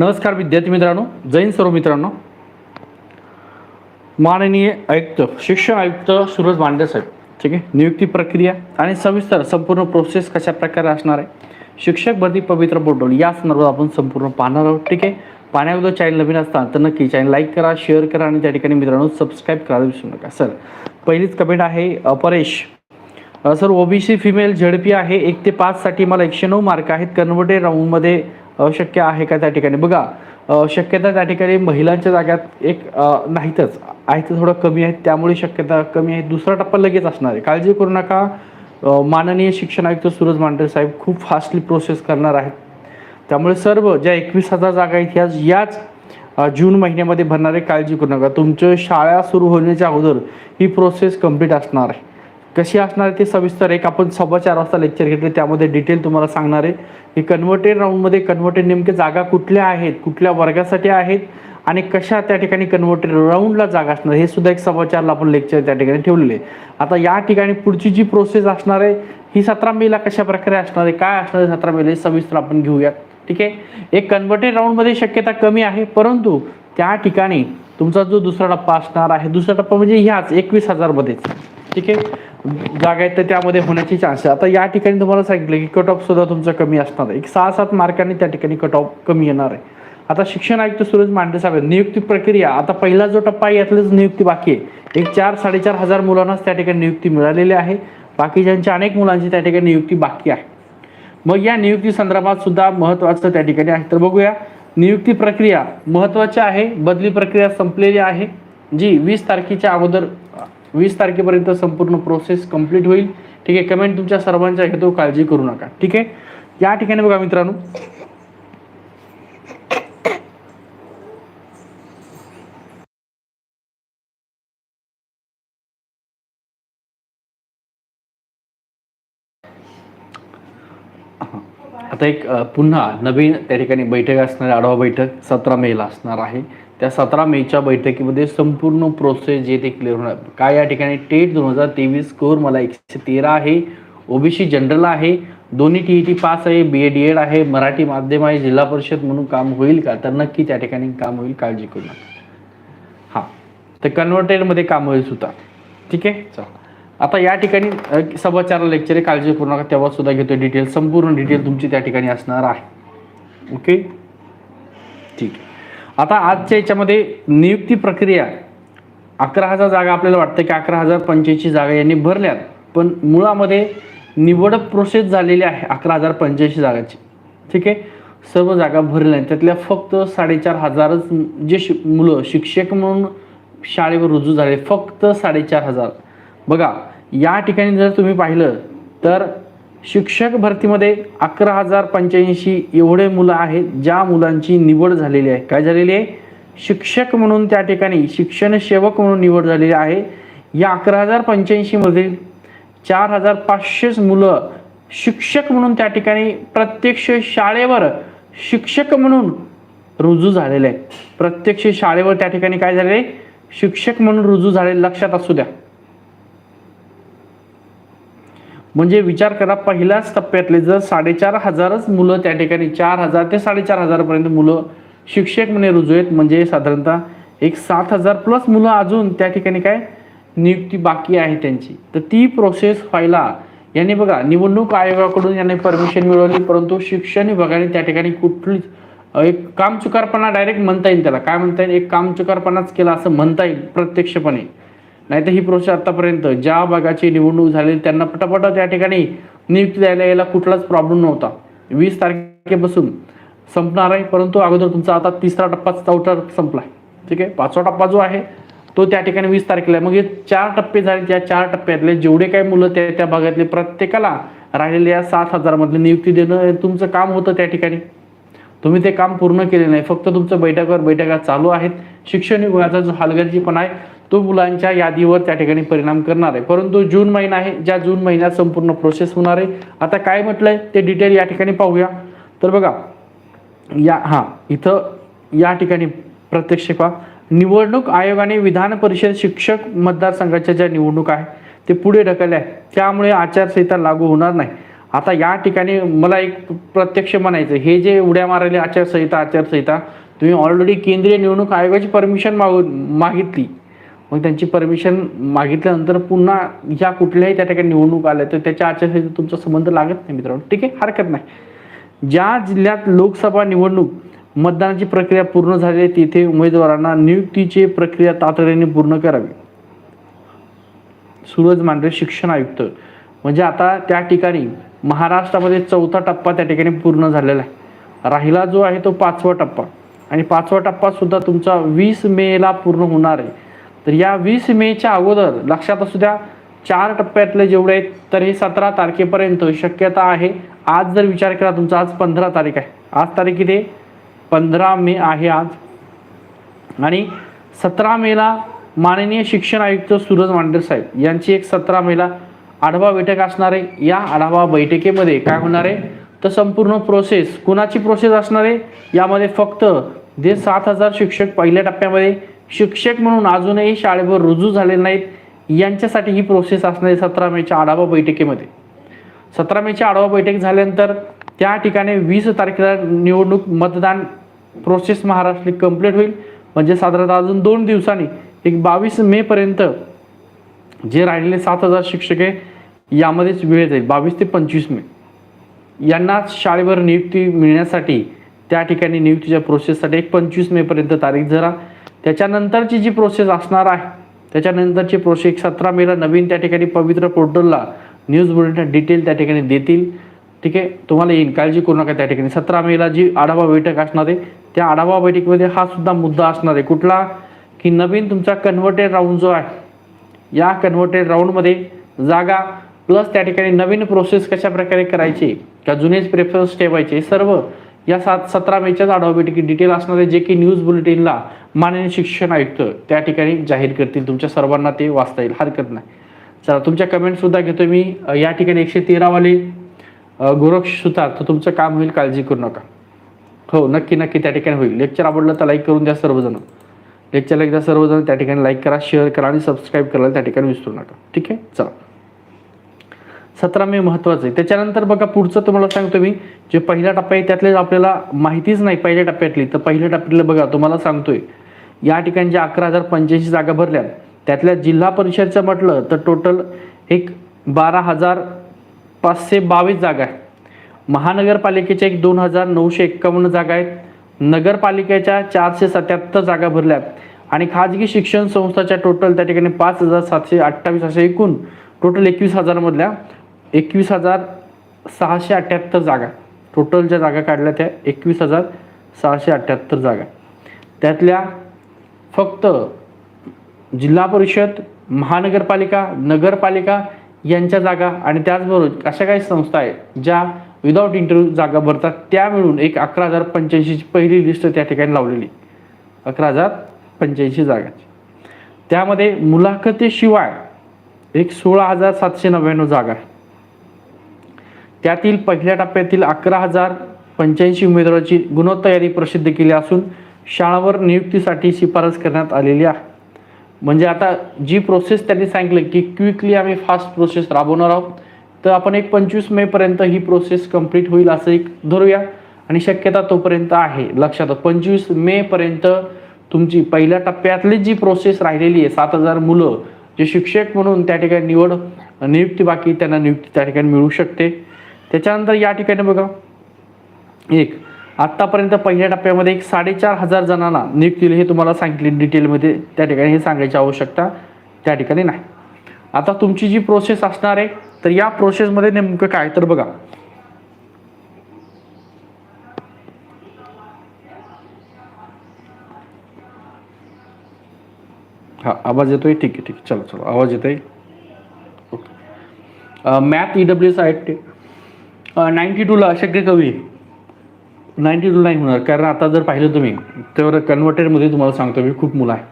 नमस्कार विद्यार्थी मित्रांनो जैन सर्व मित्रांनो. माननीय आयुक्त शिक्षण आयुक्त सूरज मांडे साहेब ठीक आहे नियुक्ती प्रक्रिया आणि सविस्तर संपूर्ण प्रोसेस कशा प्रकारे असणार आहे शिक्षक भरती पवित्र पोर्टल या संदर्भात आपण संपूर्ण पाहणार आहोत ठीक आहे. पाण्याबद्दल चॅनल नवीन असतात तर नक्की चॅनल लाईक करा शेअर करा आणि त्या ठिकाणी मित्रांनो सबस्क्राईब करायला विसरू नका. सर पहिलीच कमेंट आहे Aparesh sir OBC female ZP आहे एक ते पाचसाठी मला एकशे नऊ मार्क आहेत. कन्वर्टेड राऊंडमध्ये शक्य आहे का त्या ठिकाणी? बघा शक्यता त्या ठिकाणी महिलांच्या जाग्यात एक नाहीतच. आहे तर थोडं कमी आहेत त्यामुळे शक्यता कमी आहे. दुसरा टप्पा लगेच असणार आहे. काळजी करू नका. माननीय शिक्षण आयुक्त सूरज मांढरे साहेब खूप फास्टली प्रोसेस करणार आहेत. त्यामुळे सर्व ज्या एकवीस हजार जागा आहेत ह्या याच जून महिन्यामध्ये भरणारे काळजी करू नका. तुमचं शाळा सुरू होण्याच्या अगोदर ही प्रोसेस कंप्लीट असणार आहे. कशी असणार आहे ते सविस्तर एक आपण सव्वा चार वाजता लेक्चर घेतले. त्यामध्ये डिटेल तुम्हाला सांगणार आहे. की कन्व्हर्टेड राऊंडमध्ये कन्व्हर्टेड नेमके जागा कुठल्या आहेत? कुठल्या वर्गासाठी आहेत? आणि कशा त्या ठिकाणी कन्व्हर्टेड राऊंडला जागा असणार? हे सुद्धा एक सव्वा चारला आपण लेक्चर त्या ठिकाणी ठेवलेले आहे. आता या ठिकाणी पुढची जी प्रोसेस असणार आहे ही सतरा मेला कशा प्रकारे असणार आहे? काय असणार आहे सतरा मेला? हे सविस्तर आपण घेऊयात. ठीक आहे? एक कन्व्हर्टेड राऊंडमध्ये शक्यता कमी आहे परंतु त्या ठिकाणी तुमचा जो दुसरा टप्पा असणार आहे दुसरा टप्पा म्हणजे ह्याच एकवीस हजारमध्येच. ठीक आहे? जागा आहेत तर त्यामध्ये होण्याची चान्स आहे. आता या ठिकाणी तुम्हाला सांगितलं की कट ऑफ सुद्धा तुमचं कमी असणार आहे. एक सहा सात मार्कांनी त्या ठिकाणी कट ऑफ कमी येणार आहे. आता शिक्षण आयुक्त सूरज मांडे साहेब नियुक्ती प्रक्रिया आता पहिला जो टप्पा आहे यातलीच नियुक्ती बाकी आहे. एक चार साडेचार हजार मुलांनाच त्या ठिकाणी नियुक्ती मिळालेली आहे. बाकीच्यांच्या अनेक मुलांची त्या ठिकाणी नियुक्ती बाकी आहे. मग या नियुक्ती संदर्भात सुद्धा महत्त्वाचं त्या ठिकाणी आहे. तर बघूया नियुक्ती प्रक्रिया महत्त्वाची आहे बदली प्रक्रिया संपलेली आहे. जी वीस तारखेच्या अगोदर वीस तारखेपर्यंत संपूर्ण प्रोसेस कंप्लीट होईल. ठीक आहे कमेंट तुमच्या सर्वांच्या घेतो हो, काळजी करू नका. ठीक आहे? या ठिकाणी बघा मित्रांनो. आता एक पुन्हा नवीन त्या ठिकाणी बैठक असणार आढावा बैठक सतरा मेला असणार आहे. त्या सतरा मेच्या बैठकीमध्ये संपूर्ण प्रोसेस जे ते क्लिअर होणार. काय या ठिकाणी टेट दोन हजार तेवीस स्कोर मला एकशे तेरा आहे. ओबीसी जनरल आहे. दोन्ही टी ई टी पास आहे. बी ए डी एड आहे. मराठी माध्यम आहे. जिल्हा परिषद म्हणून काम होईल का? तर नक्की त्या ठिकाणी काम होईल. काळजी करू नका. हां. तर कन्वर्टेडमध्ये काम होईल सुद्धा. ठीक आहे? चला. आता या ठिकाणी सव्वा चार लेक्चर आहे. काळजी करू नका. तेव्हा सुद्धा घेतो डिटेल संपूर्ण डिटेल तुमची त्या ठिकाणी असणार आहे. ओके ठीक आहे. आता आजच्या याच्यामध्ये नियुक्ती प्रक्रिया अकरा हजार जागा आपल्याला वाटतं की अकरा हजार पंच्याऐंशी जागा यांनी भरल्यात. पण मुळामध्ये निवड प्रोसेस झालेली आहे अकरा हजार पंच्याऐंशी जागाची. ठीक आहे? सर्व जागा भरल्या त्यातल्या फक्त साडेचार हजारच जे शि मुलं शिक्षक म्हणून शाळेवर रुजू झाले फक्त साडेचार हजार. बघा या ठिकाणी जर तुम्ही पाहिलं तर शिक्षक भरतीमध्ये अकरा हजार पंच्याऐंशी एवढे मुलं आहेत ज्या मुलांची निवड झालेली आहे. काय झालेली आहे? शिक्षक म्हणून त्या ठिकाणी शिक्षण सेवक म्हणून निवड झालेली आहे. या अकरा हजार पंच्याऐंशीमधील चार हजार पाचशेच मुलं शिक्षक म्हणून त्या ठिकाणी प्रत्यक्ष शाळेवर शिक्षक म्हणून रुजू झालेले आहेत. प्रत्यक्ष शाळेवर त्या ठिकाणी काय झालेले शिक्षक म्हणून रुजू झालेले लक्षात असू द्या. म्हणजे विचार करा पहिल्याच टप्प्यातले जर साडेचार हजारच मुलं त्या ठिकाणी चार हजार ते साडेचार हजारपर्यंत मुलं शिक्षक म्हणे रुजू आहेत. म्हणजे साधारणतः एक सात हजार प्लस मुलं अजून त्या ठिकाणी काय नियुक्ती बाकी आहे त्यांची. तर ती प्रोसेस व्हायला यांनी बघा निवडणूक आयोगाकडून यांनी परमिशन मिळवली परंतु शिक्षण विभागाने त्या ठिकाणी कुठलीच एक कामचुकारपणा डायरेक्ट म्हणता येईल त्याला. काय म्हणता येईल? एक कामचुकारपणाच केला असं म्हणता येईल प्रत्यक्षपणे. नाहीतर ही प्रोसेस आतापर्यंत. ज्या भागाची निवडणूक झाली त्यांना पटापट त्या ठिकाणी नियुक्ती द्यायला यायला कुठलाच प्रॉब्लेम नव्हता. वीस तारखेपासून संपणार आहे परंतु अगोदर तुमचा आता तिसरा टप्पा चौथा संपला आहे ठीक आहे? पाचवा टप्पा जो आहे तो त्या ठिकाणी वीस तारखेला आहे. मग हे चार टप्पे झाले त्या चार टप्प्यातले जेवढे काही मुलं त्या त्या भागातले प्रत्येकाला राहिलेल्या सात हजारमधले नियुक्ती देणं तुमचं काम होतं त्या ठिकाणी. तुम्ही ते काम पूर्ण केले नाही. फक्त तुमचं बैठकावर बैठका चालू आहेत. शिक्षण विभागाचा जो हलगर्जीपणा आहे तो मुलांच्या यादीवर त्या ठिकाणी परिणाम करणार आहे. परंतु जून महिना आहे ज्या जून महिन्यात संपूर्ण प्रोसेस होणार आहे. आता काय म्हटलंय ते डिटेल या ठिकाणी पाहूया. तर बघा या हां इथं या ठिकाणी प्रत्यक्ष पहा. निवडणूक आयोगाने विधान परिषद शिक्षक मतदारसंघाच्या ज्या निवडणूक आहे ते पुढे ढकलल्या आहे त्यामुळे आचारसंहिता लागू होणार नाही. आता या ठिकाणी मला एक प्रत्यक्ष म्हणायचं हे जे उड्या मारलेले आचारसंहिता आचारसंहिता तुम्ही ऑलरेडी केंद्रीय निवडणूक आयोगाची परमिशन माग मागितली. मग त्यांची परमिशन मागितल्यानंतर पुन्हा ज्या कुठल्याही त्या ठिकाणी निवडणूक आल्या तर त्याच्या आचारसंहिता तुमचा संबंध लागत नाही मित्रांनो. ठीक आहे? हरकत नाही. ज्या जिल्ह्यात लोकसभा निवडणूक मतदानाची प्रक्रिया पूर्ण झाली आहे तिथे उमेदवारांना नियुक्तीची प्रक्रिया तातडीने पूर्ण करावी. सूरज मांढरे शिक्षण आयुक्त. म्हणजे आता त्या ठिकाणी महाराष्ट्रामध्ये चौथा टप्पा त्या ठिकाणी पूर्ण झालेला आहे. राहिला जो आहे तो पाचवा टप्पा. आणि पाचवा टप्पा सुद्धा तुमचा वीस मेला पूर्ण होणार आहे. तर या वीस मेच्या अगोदर लक्षात असू द्या चार टप्प्यातले जेवढे आहेत तर हे सतरा तारखेपर्यंत शक्यता आहे. आज जर विचार केला तुमचा आज पंधरा तारीख आहे. आज तारीख किती? पंधरा मे आहे आज. आणि सतरा मेला माननीय शिक्षण आयुक्त सूरज मांढरे साहेब यांची एक सतरा मेला आढावा बैठक असणार आहे. या आढावा बैठकीमध्ये काय होणार आहे? तर संपूर्ण प्रोसेस कुणाची प्रोसेस असणार आहे? यामध्ये फक्त जे सात हजार शिक्षक पहिल्या टप्प्यामध्ये शिक्षक म्हणून अजूनही शाळेवर रुजू झाले नाहीत. यांच्यासाठी ही प्रोसेस असणार आहे सतरा मेच्या आढावा बैठकीमध्ये. सतरा मेची आढावा बैठक झाल्यानंतर त्या ठिकाणी वीस तारखेला निवडणूक मतदान प्रोसेस महाराष्ट्र कंप्लीट होईल. म्हणजे साधारणतः अजून दोन दिवसांनी एक बावीस मे पर्यंत जे राहिलेले सात हजार शिक्षक आहे यामध्येच वेळ जाईल. बावीस ते पंचवीस मे. यांना शाळेवर नियुक्ती मिळण्यासाठी त्या ठिकाणी नियुक्तीच्या प्रोसेससाठी एक पंचवीस मेपर्यंत तारीख जरा त्याच्यानंतरची जी प्रोसेस असणार आहे त्याच्यानंतरची प्रोसेस सतरा मेला नवीन त्या ठिकाणी पवित्र पोर्टलला न्यूज बुलेटिन डिटेल त्या ठिकाणी देतील. ठीक आहे? तुम्हाला येईल काळजी करू नका त्या ठिकाणी. सतरा मेला जी आढावा बैठक असणार आहे त्या आढावा बैठकीमध्ये हा सुद्धा मुद्दा असणार आहे. कुठला? की नवीन तुमचा कन्व्हर्टेड राऊंड जो आहे या कन्व्हर्टेड राऊंडमध्ये जागा प्लस त्या ठिकाणी नवीन प्रोसेस कशा प्रकारे करायची का जुनेच प्रेफरन्स ठेवायचे सर्व या सात सतरा मेच्याच आढावा बैठकीत डिटेल असणारे जे की न्यूज बुलेटिनला माननीय शिक्षण आयुक्त त्या ठिकाणी जाहीर करतील. तुमच्या सर्वांना ते वाचता येईल. हरकत नाही. चला तुमच्या कमेंटसुद्धा घेतो मी. या ठिकाणी एकशे तेरावाले गोरक्ष सुतार तर तुमचं काम होईल काळजी करू नका. हो नक्की नक्की त्या ठिकाणी होईल. लेक्चर आवडलं तर लाईक करून द्या सर्वजण. लेक्चरला एकदा सर्वजण त्या ठिकाणी लाईक करा शेअर करा आणि सबस्क्राईब करायला त्या ठिकाणी विसरू नका. ठीक आहे? चला. सतरा मे महत्वाचं आहे. त्याच्यानंतर बघा पुढचं तुम्हाला सांगतो मी. जे पहिला टप्पा आहे त्यातले आपल्याला माहितीच नाही पहिल्या टप्प्यातली. तर पहिल्या टप्प्यातलं बघा तुम्हाला सांगतोय. या ठिकाणी ज्या अकरा हजार पंच्याऐंशी जागा भरल्या त्यातल्या जिल्हा परिषदचं म्हटलं तर टोटल एक बारा हजार पाचशे बावीस जागा आहे महानगरपालिकेच्या एक दोन हजार नऊशे एक्कावन्न जागा आहेत. नगरपालिकेच्या चारशे सत्याहत्तर जागा भरल्या आणि खाजगी शिक्षण संस्थाच्या टोटल त्या ठिकाणी पाच हजार सातशे अठ्ठावीस अशा एकूण टोटल एकवीस हजारमधल्या एकवीस हजार सहाशे अठ्ठ्याहत्तर जागा. टोटल ज्या जागा काढल्या त्या एकवीस हजार सहाशे अठ्ठ्याहत्तर जागा. त्यातल्या फक्त जिल्हा परिषद महानगरपालिका नगरपालिका यांच्या जागा आणि त्याचबरोबर अशा काही संस्था आहेत ज्या विदाऊट इंटरव्ह्यू जागा भरतात. त्या मिळून एक अकरा हजार पंच्याऐंशीची पहिली लिस्ट त्या ठिकाणी लावलेली अकरा हजार पंच्याऐंशी जागाची त्यामध्ये मुलाखतीशिवाय एक सोळा हजार सातशे नव्याण्णव जागा आहे त्यातील पहिल्या टप्प्यातील अकरा हजार पंच्याऐंशी उमेदवाराची गुणवत्तायादी प्रसिद्ध केली असून शाळावर नियुक्तीसाठी शिफारस करण्यात आलेली आहे. म्हणजे आता जी प्रोसेस त्यांनी सांगितलं की क्विकली आम्ही फास्ट प्रोसेस राबवणार आहोत तर आपण एक पंचवीस मेपर्यंत ही प्रोसेस कंप्लीट होईल असं एक धरूया. आणि शक्यता तोपर्यंत आहे. लक्षात पंचवीस मेपर्यंत तुमची पहिल्या टप्प्यातली जी प्रोसेस राहिलेली आहे सात हजार मुलं जे शिक्षक म्हणून त्या ठिकाणी निवड नियुक्ती बाकी त्यांना नियुक्ती त्या ठिकाणी मिळू शकते. त्याच्यानंतर या ठिकाणी बघा. एक आत्तापर्यंत पहिल्या टप्प्यामध्ये एक साडेचार हजार जणांना नियुक्ती हे तुम्हाला सांगितले डिटेलमध्ये. त्या ठिकाणी हे सांगायची आवश्यकता त्या ठिकाणी नाही. आता तुमची जी प्रोसेस असणार आहे तर या प्रोसेसमध्ये नेमकं काय? तर बघा. हा आवाज येतोय? ठीक आहे ठीक आहे. चला चला. आवाज येतोय? Okay. Math E W ninety टूला अशक्य कवी. नाईन्टी टू नाही होणार. कारण आता जर पाहिलं तुम्ही तर कन्व्हर्टेडमध्ये तुम्हाला सांगतो मी खूप मुलं आहे.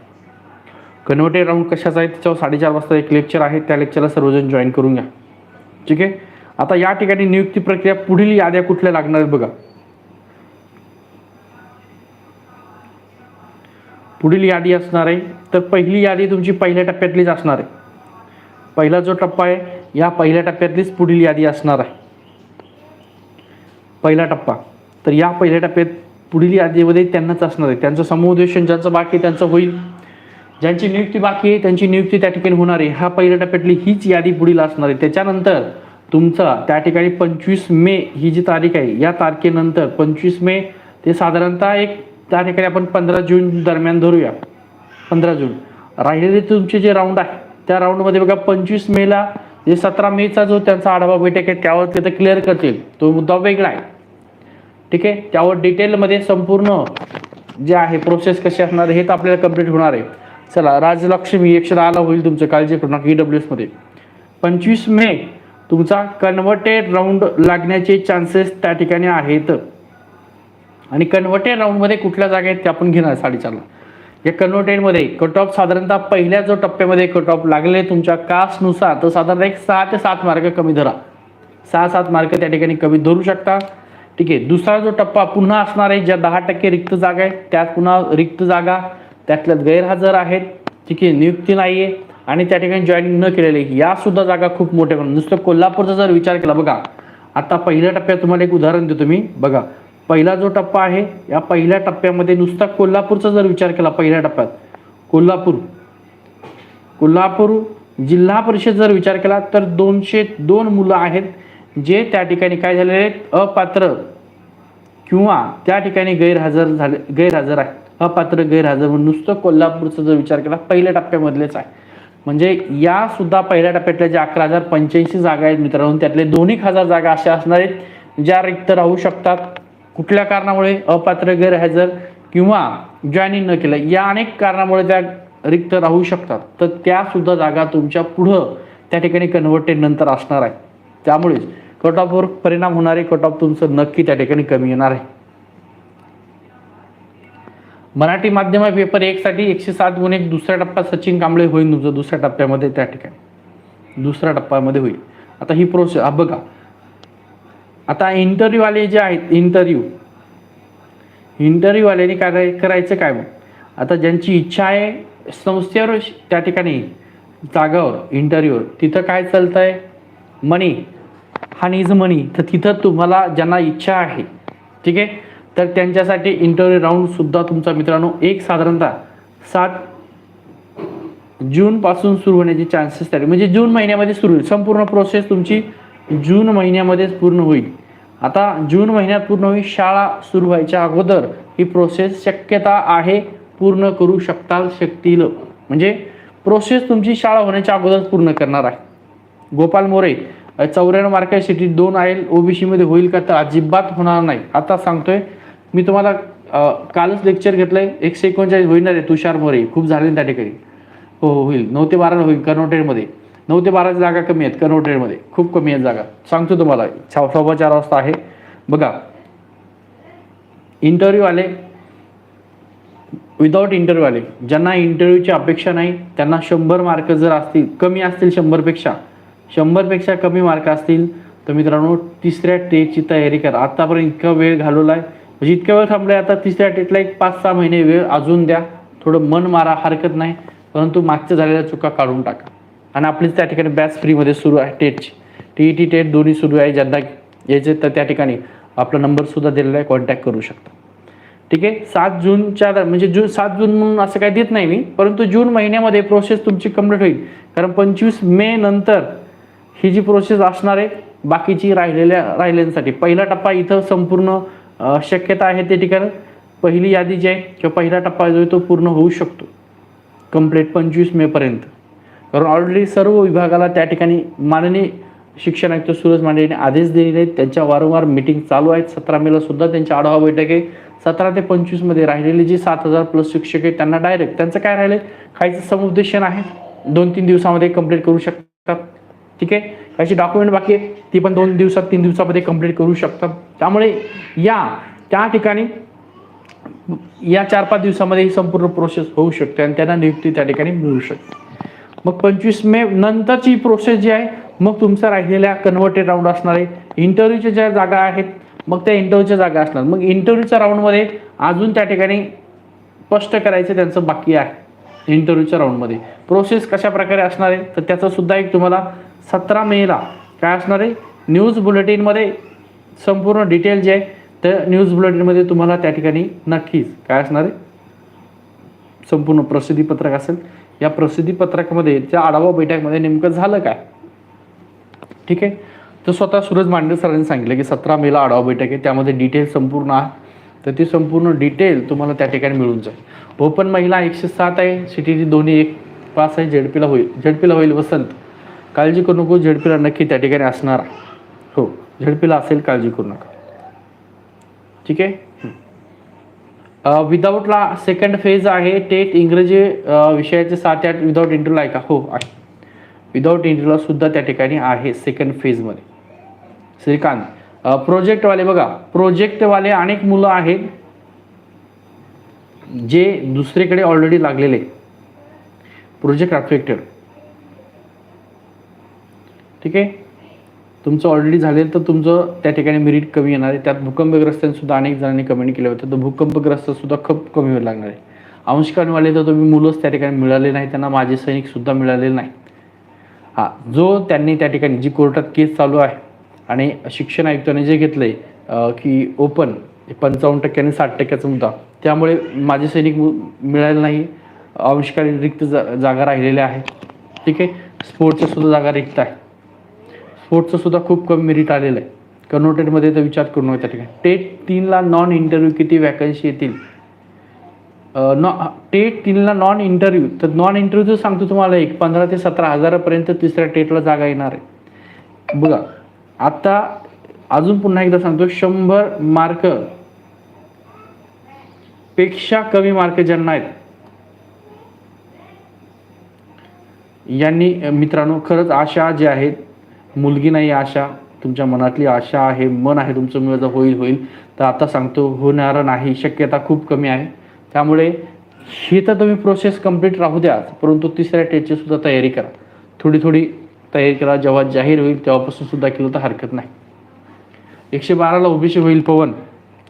कन्व्हर्टेड राऊंड कशाचा आहे? त्याच्यावर साडेचार वाजता एक लेक्चर आहे. त्या लेक्चरला सर्वजण जॉईन करून घ्या. ठीक आहे? आता या ठिकाणी नियुक्ती प्रक्रिया पुढील याद्या कुठल्या लागणार आहेत बघा. पुढील यादी असणार आहे. तर पहिली यादी तुमची पहिल्या टप्प्यातलीच असणार आहे. पहिला जो टप्पा आहे या पहिल्या टप्प्यातलीच पुढील यादी असणार आहे. पहिला टप्पा. तर या पहिल्या टप्प्यात पुढील यादीमध्ये त्यांनाच असणार आहे. त्यांचं समुपदेशन ज्यांचं बाकी आहे त्यांचं होईल. ज्यांची नियुक्ती बाकी आहे त्यांची नियुक्ती त्या ठिकाणी होणार आहे. हा पहिल्या टप्प्यातली हीच यादी पुढील असणार आहे. त्याच्यानंतर तुमचा त्या ठिकाणी पंचवीस मे ही जी तारीख आहे या तारखेनंतर पंचवीस मे ते साधारणतः एक त्या ठिकाणी आपण पंधरा जून दरम्यान धरूया. पंधरा जून. राहिलेले तुमचे जे राऊंड आहे त्या राऊंडमध्ये बघा पंचवीस मेला जे सतरा मेचा जो त्यांचा आढावा बैठक आहे त्यावर तिथं क्लिअर करतील. तो मुद्दा वेगळा आहे. ठीक आहे? त्यावर डिटेलमध्ये संपूर्ण जे आहे प्रोसेस कशी असणार आहे हे तर आपल्याला कंप्लीट होणार आहे. चला राजलक्ष्मी एकशे आला होईल तुमचं काळजी करू नका ई डब्ल्यू एसमध्ये पंचवीस मे तुमचा कन्व्हर्टेड राऊंड लागण्याचे चान्सेस त्या ठिकाणी आहेत. आणि कन्व्हर्टेड राऊंडमध्ये कुठल्या जागा आहेत ते आपण घेणार साडेचारला? या कन्व्हर्टेडमध्ये कट ऑफ साधारणतः पहिल्या जो टप्प्यामध्ये कट ऑफ लागले तुमच्या कास्टनुसार तर साधारण एक सहा ते सात मार्क कमी धरा. सहा सात मार्क त्या ठिकाणी कमी धरू शकता. ठीक आहे दुसरा जो टप्पा पुन्हा असणार आहे ज्या दहा टक्के रिक्त जागा आहेत त्यात पुन्हा रिक्त जागा त्यातल्यात गैरहजर आहेत. ठीक आहे नियुक्ती नाही आहे आणि त्या ठिकाणी जॉईनिंग न केलेले या सुद्धा जागा खूप मोठ्या प्रमाणात नुसतं कोल्हापूरचा जर विचार केला बघा आता पहिल्या टप्प्यात तुम्हाला एक उदाहरण देतो मी. बघा पहिला जो टप्पा आहे या पहिल्या टप्प्यामध्ये नुसता कोल्हापूरचा जर विचार केला पहिल्या टप्प्यात कोल्हापूर. कोल्हापूर जिल्हा परिषद जर विचार केला तर दोनशे दोन मुलं आहेत जे त्या ठिकाणी काय झालेले आहेत अपात्र किंवा त्या ठिकाणी गैरहजर झाले गैरहजर आहे अपात्र गैरहजर म्हणून नुसतं कोल्हापूरचा जर विचार केला पहिल्या टप्प्यामधलेच आहे. म्हणजे या सुद्धा पहिल्या टप्प्यातल्या ज्या अकरा हजार पंच्याऐंशी जागा आहेत मित्रांनो त्यातले दोन एक हजार जागा अशा असणार आहेत ज्या रिक्त राहू शकतात. कुठल्या कारणामुळे अपात्र गैरहजर किंवा जॉईनिंग न केलं या अनेक कारणामुळे त्या रिक्त राहू शकतात. तर त्या सुद्धा जागा तुमच्या पुढं त्या ठिकाणी कन्व्हर्टेड नंतर असणार आहे. त्यामुळेच कट ऑफवर परिणाम होणारे कट ऑफ तुमचं नक्की त्या ठिकाणी कमी येणार आहे. मराठी माध्यम पेपर एक साठी एकशे सात गुण एक दुसऱ्या टप्पा सचिन कांबळे होईल तुमचं दुसऱ्या टप्प्यामध्ये त्या ठिकाणी. दुसऱ्या टप्प्यामध्ये होईल. आता ही प्रोसेस हा बघा आता इंटरव्ह्यूवाले जे आहेत इंटरव्ह्यू इंटरव्ह्यूवाल्याने काय करायचं काय मग? आता ज्यांची इच्छा आहे संस्थेवर त्या ठिकाणी जागावर इंटरव्ह्यूवर तिथं काय चालतं आहे मनी हा इज मनी तर तिथं तुम्हाला ज्यांना इच्छा आहे ठीक आहे? तर त्यांच्यासाठी इंटरव्ह्यू राऊंडसुद्धा तुमचा मित्रांनो एक साधारणतः सात जूनपासून सुरू होण्याचे चान्सेस तयार. म्हणजे जून महिन्यामध्ये सुरू होईल. संपूर्ण प्रोसेस तुमची जून महिन्यामध्येच पूर्ण होईल. आता जून महिन्यात पूर्ण होईल शाळा सुरू व्हायच्या अगोदर ही प्रोसेस शक्यता आहे पूर्ण करू शकता शकतील. म्हणजे प्रोसेस तुमची शाळा होण्याच्या अगोदरच पूर्ण करणार आहे. गोपाल मोरे चौऱ्याण्णव मार्क सिटी दोन आयल ओबीसीमध्ये होईल का तर अजिबात होणार नाही. आता सांगतोय मी तुम्हाला कालच लेक्चर घेतलंय एकशे एकोणचाळीस होणार आहे तुषार मोरे. खूप झाले त्या ठिकाणी. हो हो होईल. नऊ ते बारा होईल कन्व्हर्टेडमध्ये नऊ ते बारा जागा कमी आहेत कन्व्हर्टेडमध्ये खूप कमी आहेत जागा. सांगतो तुम्हाला सव्वा सव्वा चार वाजता आहे. बघा इंटरव्ह्यू आले. विदाऊट इंटरव्ह्यू आले. ज्यांना इंटरव्ह्यूची अपेक्षा नाही त्यांना शंभर मार्क जर असतील कमी असतील शंभरपेक्षा शंभरपेक्षा कमी मार्क असतील तर मित्रांनो तिसऱ्या टेटची तयारी करा. आतापर्यंत इतका वेळ घालवला आहे म्हणजे इतका वेळ थांबलाय आता तिसऱ्या टेटला एक पाच सहा महिने वेळ अजून द्या. थोडं मन मारा हरकत नाही. परंतु मागच्या झालेल्या चुका काढून टाका. आणि आपलीच त्या ठिकाणी बॅच फ्रीमध्ये सुरू आहे टेटची टी ई टी टेट दोन्ही सुरू आहे. ज्यांना यायचे तर त्या ठिकाणी आपला नंबरसुद्धा दिलेला आहे. कॉन्टॅक्ट करू शकता. ठीक आहे? सात जूनच्या म्हणजे जून सात जून म्हणून असं काही देत नाही मी. परंतु जून महिन्यामध्ये प्रोसेस तुमची कंप्लीट होईल. कारण पंचवीस मे नंतर ही जी प्रोसेस असणार आहे बाकीची राहिलेल्या राहिल्यांसाठी. पहिला टप्पा इथं संपूर्ण शक्यता आहे ते ठिकाण. पहिली यादी जी आहे किंवा पहिला टप्पा जो आहे तो पूर्ण होऊ शकतो. कंप्लीट पंचवीस मेपर्यंत कारण ऑलरेडी सर्व विभागाला त्या ठिकाणी माननीय शिक्षण आयुक्त सुरज मांडे यांनी आदेश दिलेले आहेत. त्यांच्या वारंवार मिटिंग चालू आहेत. सतरा मेला सुद्धा त्यांची आढावा बैठक आहे. सतरा ते पंचवीसमध्ये राहिलेले जे सात हजार प्लस शिक्षक आहेत त्यांना डायरेक्ट त्यांचं काय राहिलं खायचं समुपदेशन आहे. दोन तीन दिवसामध्ये कंप्लीट करू शकतात. ठीक आहे? त्याची डॉक्युमेंट बाकी आहे. ती पण दोन दिवसात तीन दिवसामध्ये कंप्लीट करू शकतात. त्यामुळे या त्या ठिकाणी या चार पाच दिवसामध्ये ही संपूर्ण प्रोसेस होऊ शकते आणि त्यांना नियुक्ती त्या ठिकाणी मिळू शकते. मग पंचवीस मे नंतरची प्रोसेस जी आहे मग तुमचा राहिलेल्या कन्व्हर्टेड राऊंड असणार आहे. इंटरव्ह्यूच्या ज्या जागा आहेत मग त्या इंटरव्ह्यूच्या जागा असणार. मग इंटरव्ह्यूच्या राऊंडमध्ये अजून त्या ठिकाणी स्पष्ट करायचं त्यांचं बाकी आहे. इंटरव्ह्यूच्या राऊंडमध्ये प्रोसेस कशा प्रकारे असणार आहे तर त्याचं सुद्धा एक तुम्हाला सतरा मेला काय असणार आहे न्यूज बुलेटिनमध्ये संपूर्ण डिटेल जे आहे तर न्यूज बुलेटिनमध्ये तुम्हाला त्या ठिकाणी नक्कीच काय असणार आहे संपूर्ण प्रसिद्धीपत्रक असेल. या प्रसिद्धीपत्रकामध्ये त्या आढावा बैठकमध्ये नेमकं झालं काय? ठीक आहे? तर स्वतः सूरज मांडे सरांनी सांगितलं की सतरा मेला आढावा बैठक आहे त्यामध्ये डिटेल संपूर्ण आहे. तर ती संपूर्ण डिटेल तुम्हाला त्या ठिकाणी मिळून जाईल. ओपन महिला एकशे सात आहे सिटीची दोन्ही एक पास आहे झेडपीला होईल झेडपीला होईल वसंत. काळजी करू नको झेडपीला नक्की त्या ठिकाणी असणार हो झेडपीला असेल काळजी करू नका. ठीक आहे? विदाऊटला सेकंड फेज आहे. टेट इंग्रजी विषयाचे सात आठ विदाऊट इंटरव्ह्यू आहे का? हो आहे. विदाऊट इंटरव्ह्यूला सुद्धा त्या ठिकाणी आहे सेकंड फेजमध्ये श्रीकांत प्रोजेक्टवाले बघा. प्रोजेक्टवाले अनेक मुलं आहेत जे दुसरीकडे ऑलरेडी लागलेले प्रोजेक्ट अफेक्टेड ठीक आहे? तुमचं ऑलरेडी झालेलं तर तुमचं त्या ठिकाणी मेरिट कमी येणार आहे. त्यात भूकंपग्रस्तांसुद्धा अनेक जणांनी कमेंट केलं होतं. तर भूकंपग्रस्त सुद्धा खूप कमी वेळ लागणार आहे. अंशकांवाले तर तुम्ही मुलंच त्या ठिकाणी मिळाले नाही. त्यांना माझे सैनिकसुद्धा मिळाले नाही. हा जो त्यांनी त्या ठिकाणी जी कोर्टात केस चालू आहे आणि शिक्षण आयुक्ताने जे घेतलं आहे की ओपन पंचावन्न टक्क्याने साठ टक्क्याचा मुद्दा त्यामुळे माझे सैनिक मिळाले नाही. अंशकालीन रिक्त जा जागा राहिलेल्या आहेत. ठीक आहे? स्पोर्टच्या सुद्धा जागा रिक्त आहे. स्पोर्ट्सचं सुद्धा खूप कमी मेरिट आलेलं आहे. कनोटेडमध्ये तर विचार करू नका त्या ठिकाणी. टेट तीनला नॉन इंटरव्ह्यू किती वॅकन्सी येतील? नॉ टेट तीनला नॉन इंटरव्ह्यू तर नॉन इंटरव्ह्यू सांगतो तुम्हाला एक पंधरा ते सतरा हजारापर्यंत तिसऱ्या टेटला जागा येणार आहे. बघा आता अजून पुन्हा एकदा सांगतो शंभर मार्कपेक्षा कमी मार्क ज्यांना आहेत यांनी मित्रांनो खरंच आशा जे आहेत मुलगी नाही आशा. तुमच्या मनातली आशा आहे मन आहे तुमचं मिळत होईल होईल. तर आता सांगतो होणारं नाही शक्यता खूप कमी आहे. त्यामुळे ही तर तुम्ही प्रोसेस कंप्लीट राहू द्या परंतु तिसऱ्या टेटची सुद्धा तयारी करा. थोडी थोडी तयारी करा जेव्हा जाहीर होईल तेव्हापासून सुद्धा केलं तर हरकत नाही. एकशे बाराला ओबीसी होईल पवन.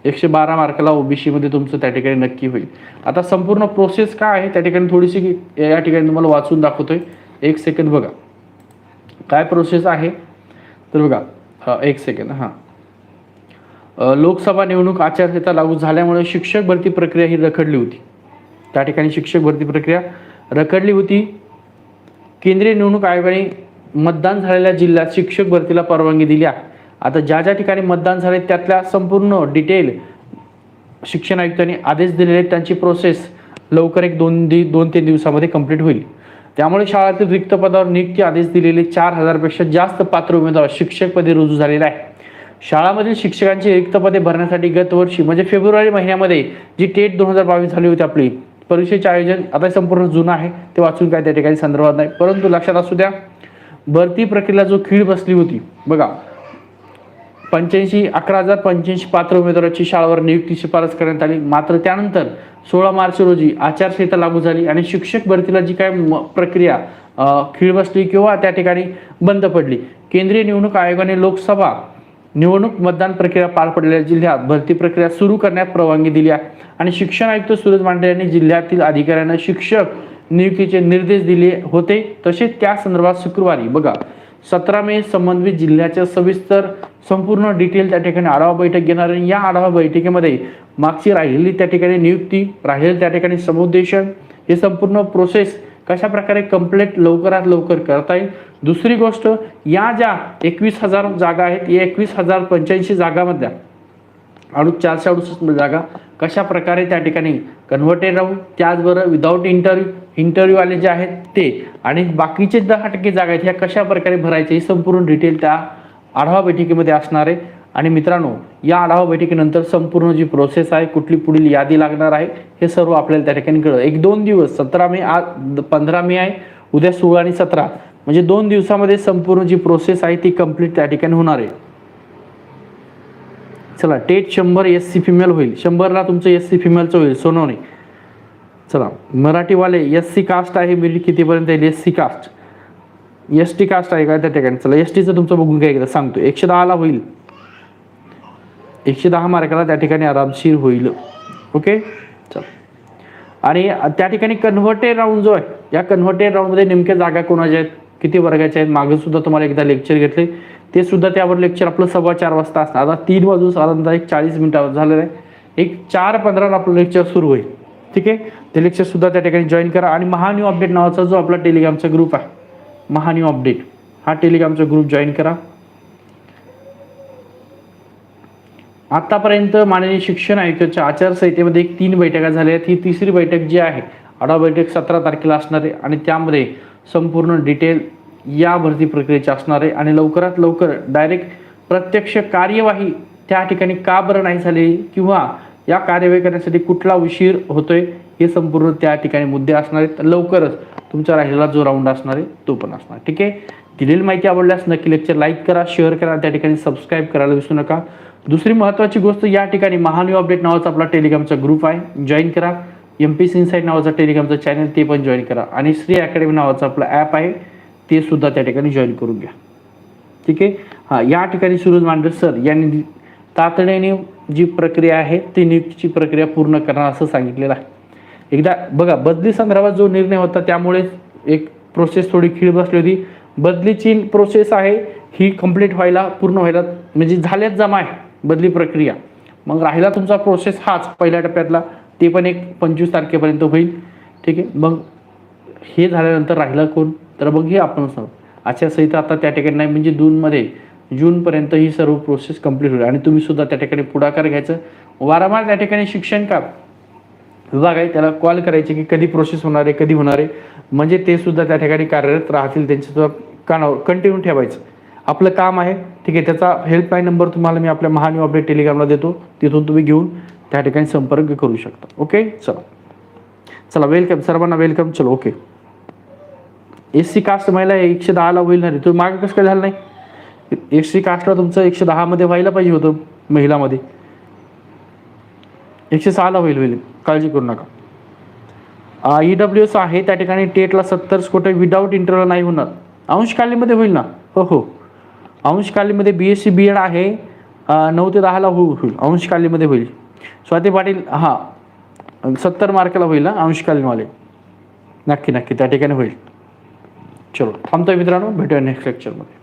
एकशे बारा मार्काला ओबीसीमध्ये तुमचं त्या ठिकाणी नक्की होईल. आता संपूर्ण प्रोसेस काय आहे त्या ठिकाणी थोडीशी या ठिकाणी तुम्हाला वाचून दाखवतोय. एक सेकंद बघा. काय प्रोसेस आहे? तर बघा एक सेकंद हां. लोकसभा निवडणूक आचारसंहिता लागू झाल्यामुळे शिक्षक भरती प्रक्रिया ही रखडली होती. त्या ठिकाणी शिक्षक भरती प्रक्रिया रखडली होती. केंद्रीय निवडणूक आयोगाने मतदान झालेल्या जिल्ह्यात शिक्षक भरतीला परवानगी दिली आहे. आता ज्या ज्या ठिकाणी मतदान झाले त्यातल्या संपूर्ण डिटेल शिक्षण आयुक्तांनी आदेश दिलेले त्यांची प्रोसेस लवकर एक दोन दि दोन तीन दिवसामध्ये कंप्लीट होईल. त्यामुळे शाळेतील रिक्त पदावर नियुक्ती आदेश दिलेले चार हजारपेक्षा जास्त पात्र उमेदवार शिक्षकपदे रुजू झालेले आहे शाळामधील शिक्षकांची रिक्त पदे भरण्यासाठी गतवर्षी म्हणजे फेब्रुवारी महिन्यामध्ये जी टेट दोन हजार बावीस झाली होती आपली परीक्षेचे आयोजन आता संपूर्ण जुनं आहे ते वाचून काय त्या ठिकाणी संदर्भात नाही. परंतु लक्षात असू द्या भरती प्रक्रियेला जो खीळ बसली होती बघा पंच्याऐंशी अकरा हजार पंच्याऐंशी पात्र उमेदवाराची शाळावर नियुक्ती शिफारस करण्यात आली. मात्र त्यानंतर सोळा मार्च रोजी आचारसंहिता लागू झाली आणि शिक्षक भरतीला जी काय म- प्रक्रिया खीळ बसली किंवा त्या ठिकाणी बंद पडली. केंद्रीय निवडणूक आयोगाने लोकसभा निवडणूक मतदान प्रक्रिया पार पडलेल्या जिल्ह्यात भरती प्रक्रिया सुरू करण्यास परवानगी दिली आहे आणि शिक्षण आयुक्त सुरज मांडे यांनी जिल्ह्यातील अधिकाऱ्यांना शिक्षक नियुक्तीचे निर्देश दिले होते. तसेच त्या संदर्भात शुक्रवारी बघा सतरा मे संबंधित जिल्ह्याच्या सविस्तर संपूर्ण डिटेल त्या ठिकाणी आढावा बैठक घेणार आणि या आढावा बैठकीमध्ये मागची राहिलेली त्या ठिकाणी नियुक्ती राहिलेली त्या ठिकाणी समुपदेशन हे संपूर्ण प्रोसेस कशा प्रकारे कंप्लीट लवकरात लवकर करता येईल? दुसरी गोष्ट या ज्या एकवीस हजार जागा आहेत या एकवीस हजार पंच्याऐंशी जागामधल्या अडू चारशे अडुसष्ट जागा कशा प्रकारे त्या ठिकाणी कन्व्हर्टेड राहू त्याचबरोबर विदाऊट इंटरव्ह्यू इंटरव्ह्यूवाले जे आहेत ते. आणि बाकीचे दहा टक्के जागा आहेत ह्या कशा प्रकारे भरायचे ही संपूर्ण डिटेल त्या आढावा बैठकीमध्ये असणार आहे. आणि मित्रांनो या आढावा बैठकीनंतर संपूर्ण जी प्रोसेस आहे कुठली पुढील यादी लागणार आहे हे सर्व आपल्याला त्या ठिकाणी कळलं. एक दोन दिवस सतरा मे आज पंधरा मे आहे उद्या सोळा आणि सतरा. म्हणजे दोन दिवसामध्ये संपूर्ण जी प्रोसेस आहे ती कंप्लीट त्या ठिकाणी होणार आहे. चला टेट शंभर एस सी फिमेल होईल. शंभरला तुमचं एस सी फिमेलचं होईल सोनवणे. चला मराठीवाले एस सी कास्ट आहे मेरिट कितीपर्यंत येईल? S C caste S T caste आहे का? त्या ठिकाणी. चला एस टीचं तुमचं बघून काय एकदा सांगतो एकशे दहाला होईल. एकशे दहा मार्काला त्या ठिकाणी आरामशीर होईल. ओके? चल. आणि त्या ठिकाणी कन्व्हर्टेड राऊंड जो आहे या कन्व्हर्टेड राऊंडमध्ये नेमक्या जागा कोणाच्या आहेत? किती वर्गाच्या आहेत? मागं सुद्धा तुम्हाला एकदा लेक्चर घेतले. ते सुद्धा त्यावर लेक्चर आपलं सव्वा चार वाजता असणार आता तीन वाजून साधारणतः एक चाळीस मिनिटावर झालेलं आहे. एक चार पंधराला आपलं लेक्चर सुरू होईल. ठीक आहे? ते लेक्चर सुद्धा त्या ठिकाणी जॉईन करा. आणि महान्यू अपडेट नावाचा जो आपला टेलिग्रामचा ग्रुप आहे महान्यू अपडेट हा टेलिग्रामचा ग्रुप जॉईन करा. आतापर्यंत माननीय शिक्षण आयुक्ताच्या आचारसंहितेमध्ये एक तीन बैठका झाल्या आहेत. ही तिसरी बैठक जी आहे आढावा बैठक सतरा तारखेला असणार आहे. आणि त्यामध्ये संपूर्ण डिटेल या भरती प्रक्रियेचे असणार आहे आणि लवकरात लवकर डायरेक्ट प्रत्यक्ष कार्यवाही त्या ठिकाणी का बरं नाही झाली किंवा या कार्यवाही करण्यासाठी कुठला उशीर होतोय हे संपूर्ण त्या ठिकाणी मुद्दे असणार आहेत. लवकरच तुमचा राहिलेला जो राऊंड असणार आहे तो पण असणार. ठीक आहे? दिलेली माहिती आवडल्यास नक्की लेक्चर लाईक करा शेअर करा त्या ठिकाणी सबस्क्राईब करायला विसरू नका. दुसरी महत्त्वाची गोष्ट या ठिकाणी महान्यू अपडेट नावाचा आपला टेलिग्रामचा ग्रुप आहे. जॉईन करा. एम पी सी इनसाईड नावाचा टेलिग्रामचा चॅनल ते पण जॉईन करा. आणि श्री अकॅडमी नावाचा आपला ॲप आहे. ते सुद्धा त्या ठिकाणी जॉईन करून घ्या. ठीक आहे? हां या ठिकाणी सुरज मांडर सर यांनी तातडीने जी प्रक्रिया आहे ती नियुक्तीची प्रक्रिया पूर्ण करणार असं सांगितलेलं आहे. एकदा बघा बदली संदर्भात जो निर्णय होता त्यामुळे एक प्रोसेस थोडी खीळ बसली होती. बदलीची प्रोसेस आहे ही कंप्लीट व्हायला पूर्ण व्हायला म्हणजे झाल्याच जमा आहे बदली प्रक्रिया. मग राहिला तुमचा प्रोसेस हाच पहिल्या टप्प्यातला ते पण एक पंचवीस तारखेपर्यंत होईल. ठीक आहे? मग हे झाल्यानंतर राहिलं कोण? तर मग हे आपण सांगू आचारसंहिता आता त्या ठिकाणी नाही म्हणजे जूनमध्ये जूनपर्यंत ही सर्व प्रोसेस कंप्लीट होईल. आणि तुम्ही सुद्धा त्या ठिकाणी पुढाकार घ्यायचं. वारंवार त्या ठिकाणी शिक्षण का विभाग आहे त्याला कॉल करायचे की कधी प्रोसेस होणार आहे कधी होणार आहे. म्हणजे ते सुद्धा त्या ठिकाणी कार्यरत राहतील त्यांच्यासुद्धा कानावर कंटिन्यू ठेवायचं. आपलं काम आहे ठीक आहे त्याचा हेल्पलाईन नंबर तुम्हाला मी आपल्या महान्यू अपडेट टेलिग्रामला देतो. तिथून तुम्ही घेऊन त्या ठिकाणी संपर्क करू शकता. ओके चला. चला वेलकम सर्वांना वेलकम चलो ओके एस सी कास्ट महिला आहे एकशे दहाला होईल ना रे. तुम्ही मागे कसं काय झालं नाही? एस सी कास्टला तुमचं एकशे दहामध्ये व्हायला पाहिजे होतं महिलामध्ये. एकशे सहाला होईल होईल. काळजी करू नका. ई डब्ल्यू एस आहे त्या ठिकाणी टेटला सत्तर स्कोटे विदाऊट इंटरव्हल नाही होणार. अंशकालीमध्ये होईल ना? हो हो. अंशकालीमध्ये B S C B Ed आहे. नऊ ते दहाला हो होईल. अंशकालीमध्ये होईल. स्वाती पाटील हां. सत्तर मार्काला होईल ना अंशकालीनवाले नक्की नक्की. त्या ठिकाणी होईल. चलो थांबतोय मित्रांनो भेटूया नेक्स्ट लेक्चरमध्ये